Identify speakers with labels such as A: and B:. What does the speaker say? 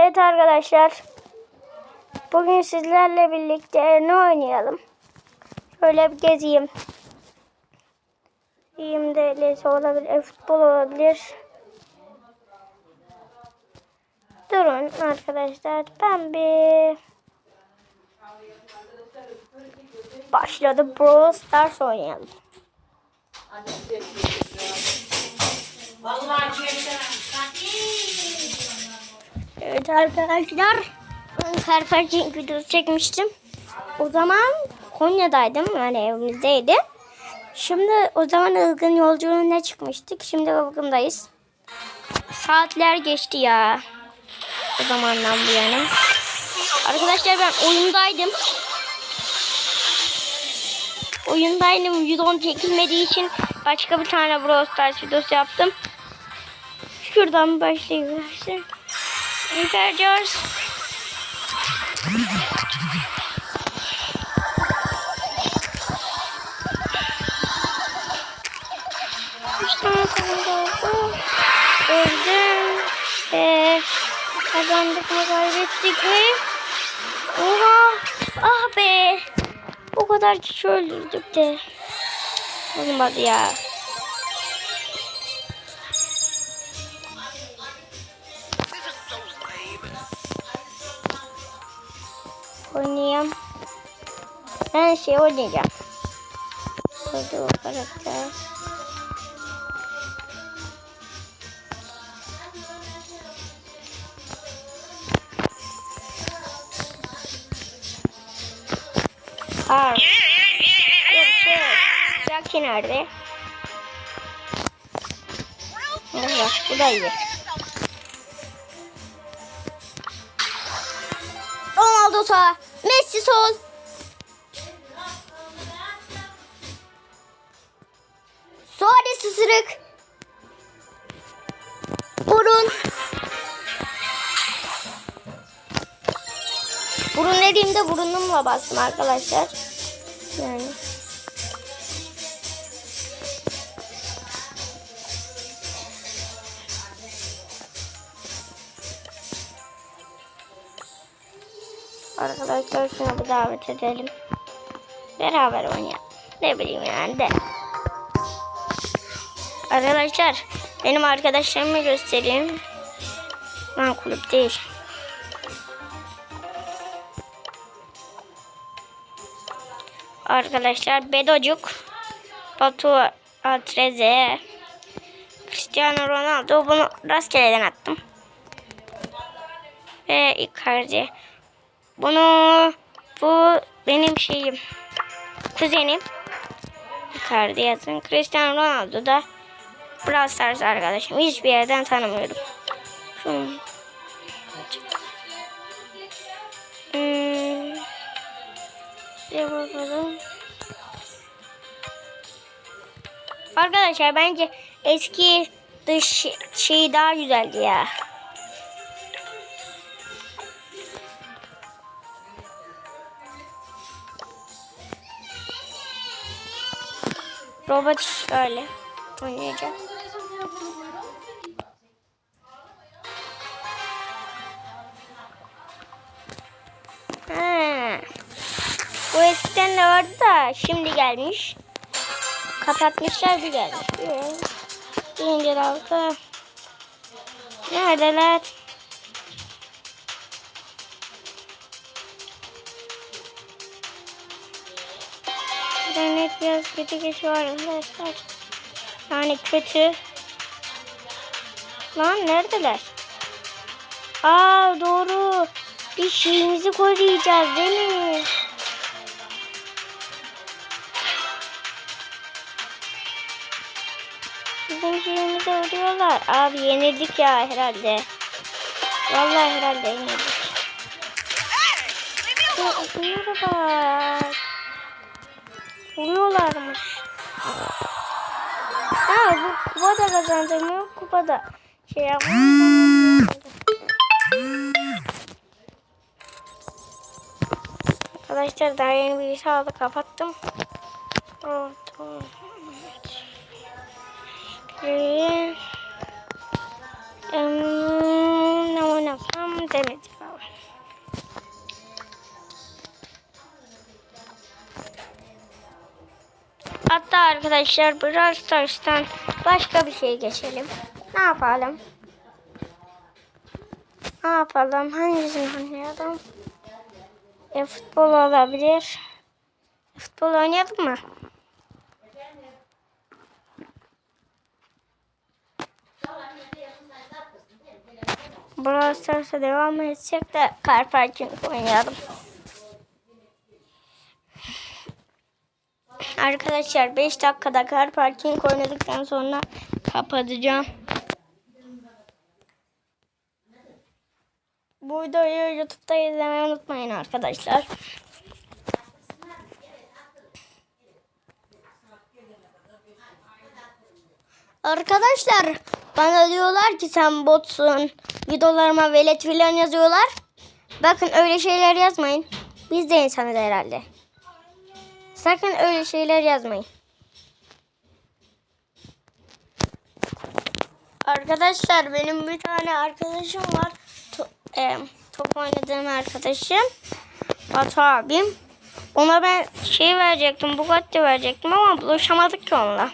A: Evet arkadaşlar. Bugün sizlerle birlikte ne oynayalım? Şöyle bir gezeyim. İyiyim de olabilir, e, futbol olabilir. Durun arkadaşlar. Ben bir başladı. Brawl Stars oynayalım. Evet arkadaşlar. Karpaçin videosu çekmiştim. O zaman Konya'daydım. Yani evimizdeydi. Şimdi o zaman ılgın yolculuğuna çıkmıştık. Şimdi ılgındayız. Saatler geçti ya. O zamandan bu yana. Arkadaşlar ben oyundaydım. Oyundaydım. 110 çekilmediği için başka bir tane Brawl Stars videosu yaptım. Şuradan başlayalım. Tane kaldı. Öldüm. Ve kazandık mı kaybettik mi? Oha. Ah be. O kadar kişi öldürdük de. Olmadı ya. Oynayayım. Ben şey oynayacağım. Hadi o karakter. Aa. Yok yok. Jackie nerede? Evet, bu da iyi. Ronaldo sağ. Messi sol. Suarez ısırık. Burun. Burun dediğimde burunumla bastım arkadaşlar. Yani. Arkadaşlar şunu bir davet edelim. Beraber oynayalım. Ne bileyim yani de. Arkadaşlar benim arkadaşlarımı göstereyim. Ben kulüp değil. Arkadaşlar Bedocuk, Batu Atreze, Cristiano Ronaldo bunu rastgeleden attım. Ve Icardi. Bunu bu benim şeyim. Kuzenim. Icardi yazın. Cristiano Ronaldo da Brawl Stars arkadaşım. Hiçbir yerden tanımıyorum. Şunu. Hmm. Bakalım. Arkadaşlar bence eski dış şey daha güzeldi ya. Robot şöyle oynayacak. Ha. Bu eskiden de vardı da şimdi gelmiş. Kapatmışlar bir gelmiş. Zincir halka. Neredeler? İnternet biraz kötü geçiyor arkadaşlar. Yani kötü. Lan neredeler? Aa doğru. Bir şeyimizi koruyacağız değil mi? Bizim şeyimizi vuruyorlar. Abi yenildik ya herhalde. Vallahi herhalde yenildik. Ya, Şunlara bak. Vuruyorlarmış. Ha bu kupa da kazandırmıyor. Kupa da şey yapmıyor. Arkadaşlar daha yeni bir sağda kapattım. Tamam. Evet. Ne oynasam internet arkadaşlar Brawl Stars'tan başka bir şey geçelim. Ne yapalım? Ne yapalım? Hangisini oynayalım? E, futbol olabilir. Futbol oynayalım mı? Brawl Stars'a devam edecek de Car Parking oynayalım. Arkadaşlar 5 dakikada Car Parking oynadıktan sonra kapatacağım. Bu videoyu YouTube'da izlemeyi unutmayın arkadaşlar. Arkadaşlar bana diyorlar ki sen botsun. Videolarıma velet filan yazıyorlar. Bakın öyle şeyler yazmayın. Biz de insanız herhalde. Sakın öyle şeyler yazmayın. Arkadaşlar benim bir tane arkadaşım var. To- e, top oynadığım arkadaşım. Batu abim. Ona ben şey verecektim, Bugatti verecektim ama buluşamadık ki onunla.